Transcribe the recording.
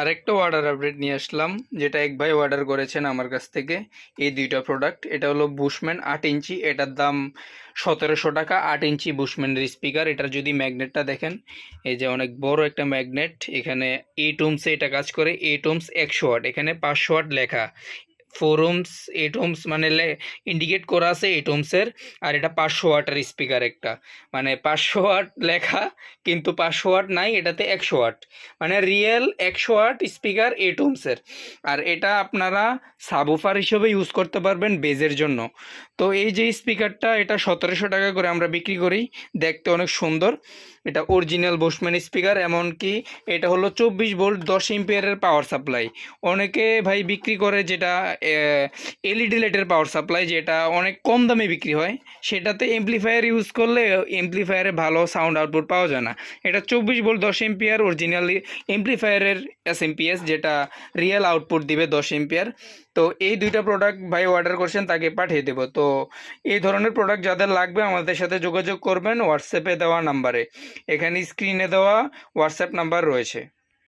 আরেকটা order update নিয়ে আসলাম, যেটা এক ভাই অর্ডার করেছেন আমার কাছ থেকে, এই দুইটা প্রোডাক্ট এটা হলো বুশম্যান আট ইঞ্চি, এটার দাম সতেরোশো টাকা, আট ইঞ্চি বুশম্যানের স্পিকার এটার যদি ম্যাগনেটটা দেখেন, এই যে অনেক বড় একটা ম্যাগনেট এখানে এ টুমসে এটা কাজ করে এ টুমস একশো ওয়াট, এখানে পাঁচশো ওয়াট লেখা। ফোর ওমস এইট ওমস মানে ইন্ডিকেট করা আছে এইট ওমসের আর এটা পাঁচশো ওয়াটের স্পিকার একটা। মানে পাঁচশো ওয়াট লেখা, কিন্তু পাঁচশো ওয়াট নাই, এটাতে একশো ওয়াট মানে রিয়েল একশো ওয়াট স্পিকার এইট ওমসের আর এটা আপনারা সাবুফার হিসেবে ইউজ করতে পারবেন বেজের জন্য। তো এই যে স্পিকারটা এটা সতেরোশো টাকা করে আমরা বিক্রি করি। দেখতে অনেক সুন্দর। এটা অরিজিনাল বোসম্যান স্পিকার এমনকি এটা হলো চব্বিশ ভোল্ট দশ এম্পিয়ারের পাওয়ার সাপ্লাই অনেকে ভাই বিক্রি করে যেটা এলইডি লাইটের পাওয়ার সাপ্লাই যেটা অনেক কম দামে বিক্রি হয়, সেটাতে এমপ্লিফায়ার ইউজ করলে এমপ্লিফায়ারে ভালো সাউন্ড আউটপুট পাওয়া যায় না। এটা চব্বিশ ভোল্ট দশ এম্পিয়ার অরিজিনালি এমপ্লিফায়ারের এস এমপিএস যেটা রিয়েল আউটপুট দিবে দশ এম্পিয়ার তো এই দুইটা প্রোডাক্ট ভাই অর্ডার করছেন, তাকে পাঠিয়ে দেবো। তো এই ধরনের প্রোডাক্ট যাদের লাগবে, আমাদের সাথে যোগাযোগ করবেন হোয়াটসঅ্যাপে দেওয়া নাম্বারে এখানে স্ক্রিনে দেওয়া হোয়াটসঅ্যাপ নাম্বার রয়েছে।